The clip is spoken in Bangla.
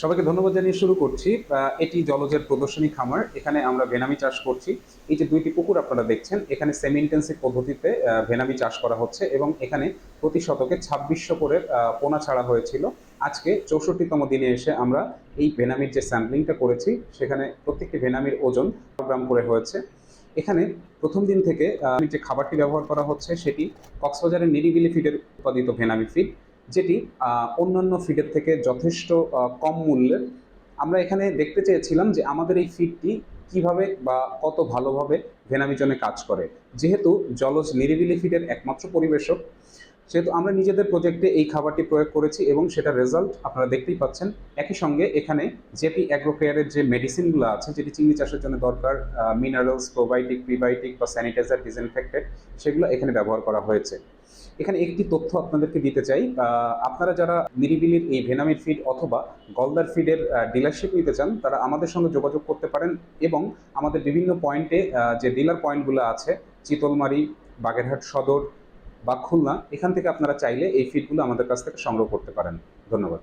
সবাইকে ধন্যবাদ জানিয়ে শুরু করছি। এটি জলজের প্রদর্শনী খামার। এখানে আমরা ভেনামি চাষ করছি। এই যে দুইটি পুকুর আপনারা দেখছেন, এখানে সেমি ইন্টেন্সিভ পদ্ধতিতে ভেনামি চাষ করা হচ্ছে এবং এখানে প্রতি শতকে ছাব্বিশশো করে পোনা ছাড়া হয়েছিল। আজকে চৌষট্টিতম দিনে এসে আমরা এই ভেনামির যে স্যাম্পলিংটা করেছি, সেখানে প্রত্যেকটি ভেনামির ওজন গ্রাম করে হয়েছে। এখানে প্রথম দিন থেকে যে খাবারটি ব্যবহার করা হচ্ছে, সেটি কক্সবাজারের নিরিবিলি ফিডের উৎপাদিত ভেনামি ফিড যেটি অন্যান্য ফিডের থেকে যথেষ্ট কম মূল্যের। আমরা এখানে দেখতে চেয়েছিলাম যে আমাদের এই ফিডটি কীভাবে বা কত ভালোভাবে ভেনামিজনে কাজ করে। যেহেতু জলজ নিরিবিলি ফিডের একমাত্র পরিবেশক সেহেতু আমরা নিজেদের প্রজেক্টে এই খাবারটি প্রয়োগ করেছি এবং সেটার রেজাল্ট আপনারা দেখতেই পাচ্ছেন। একই সঙ্গে এখানে জেপি অ্যাগ্রোকেয়ারের যে মেডিসিনগুলো আছে, যেটি চিংড়ি চাষের জন্য দরকার মিনারেলস প্রোবায়োটিক প্রিবায়োটিক বা স্যানিটাইজার ডিসইনফেক্টেড সেগুলো এখানে ব্যবহার করা হয়েছে। এখানে একটি তথ্য আপনাদেরকে দিতে চাই আপনারা যারা নিরিবিলির এই ভেনামির ফিড অথবা গলদার ফিডের ডিলারশিপ নিতে চান, তারা আমাদের সঙ্গে যোগাযোগ করতে পারেন এবং আমাদের বিভিন্ন পয়েন্টে যে ডিলার পয়েন্টগুলো আছে, চিতলমারি, বাগেরহাট সদর বা খুলনা, এখান থেকে আপনারা চাইলে এই ফিটগুলো আমাদের কাছ থেকে সংগ্রহ করতে পারেন। ধন্যবাদ।